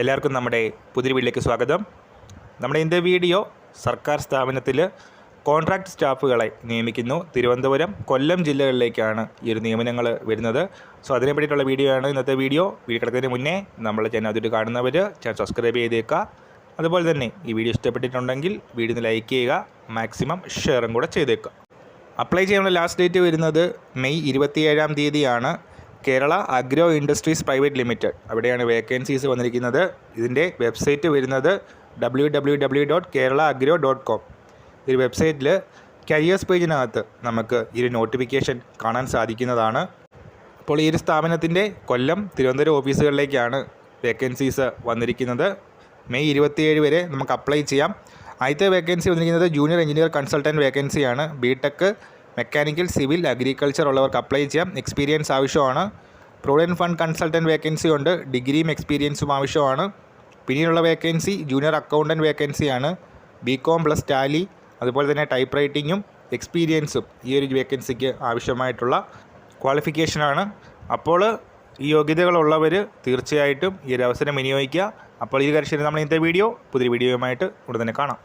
എല്ലാവർക്കും നമ്മുടെ പുതിയ വീട്ടിലേക്ക് സ്വാഗതം. നമ്മുടെ ഇന്നത്തെ വീഡിയോ സർക്കാർ സ്ഥാപനത്തിൽ കോൺട്രാക്ട് സ്റ്റാഫുകളെ നിയമിക്കുന്നു. തിരുവനന്തപുരം കൊല്ലം ജില്ലകളിലേക്കാണ് ഈ ഒരു നിയമനങ്ങൾ വരുന്നത്. സോ അതിനെ വീഡിയോ ആണ് ഇന്നത്തെ വീഡിയോ. വീഡിയോ കിടക്കുന്നതിന് മുന്നേ നമ്മൾ ചാനൽ അതിട്ട് കാണുന്നവർ ചാനൽ സബ്സ്ക്രൈബ് ചെയ്തേക്കുക. അതുപോലെ തന്നെ ഈ വീഡിയോ ഇഷ്ടപ്പെട്ടിട്ടുണ്ടെങ്കിൽ വീഡിയോ ലൈക്ക് ചെയ്യുക മാക്സിമം ഷെയറും കൂടെ ചെയ്തേക്കുക. അപ്ലൈ ചെയ്യാനുള്ള ലാസ്റ്റ് ഡേറ്റ് വരുന്നത് മെയ് ഇരുപത്തിയേഴാം തീയതിയാണ്. Kerala agro industries private limited. അവിടെയാണ് വേക്കൻസീസ് വന്നിരിക്കുന്നത്. ഇതിന്റെ വെബ്സൈറ്റ് വരുന്നത് W W W dot Kerala agro dot com ഈ വെബ്സൈറ്റിൽ കരിയേഴ്സ് പേജിനകത്ത് നമുക്ക് ഈ നോട്ടിഫിക്കേഷൻ കാണാൻ സാധിക്കുന്നതാണ്. അപ്പോൾ ഈ ഒരു സ്ഥാപനത്തിന്റെ കൊല്ലം തിരുവനന്തപുരം ഓഫീസുകളിലേക്കാണ് വേക്കൻസീസ് വന്നിരിക്കുന്നത്. മെയ് ഇരുപത്തിയേഴ് വരെ നമുക്ക് അപ്ലൈ ചെയ്യാം. ആദ്യത്തെ വേക്കൻസി വന്നിരിക്കുന്നത് ജൂനിയർ എഞ്ചിനീയർ കൺസൾട്ടന്റ് വേക്കൻസിയാണ്. B tech mechanical civil agriculture ഉള്ളവർക്ക് അപ്ലൈ ചെയ്യാം. എക്സ്പീരിയൻസ് ആവശ്യമാണ്. പ്രൊവിഡന്റ് ഫണ്ട് കൺസൾട്ടന്റ് വേക്കൻസി ഉണ്ട്. ഡിഗ്രിയും എക്സ്പീരിയൻസും ആവശ്യമാണ്. പിന്നീടുള്ള വേക്കൻസി ജൂനിയർ അക്കൗണ്ടന്റ് വേക്കൻസിയാണ്. ബി കോം പ്ലസ് ടാലി അതുപോലെ തന്നെ ടൈപ്പ് റൈറ്റിങ്ങും എക്സ്പീരിയൻസും ഈ ഒരു വേക്കൻസിക്ക് ആവശ്യമായിട്ടുള്ള ക്വാളിഫിക്കേഷനാണ്. അപ്പോൾ ഈ യോഗ്യതകളുള്ളവർ തീർച്ചയായിട്ടും ഈ ഒരു അവസരം വിനിയോഗിക്കുക. അപ്പോൾ ഈ കാര്യം നമ്മൾ ഇന്നത്തെ വീഡിയോ പുതിയ വീഡിയോയുമായിട്ട് ഉടൻ തന്നെ കാണാം.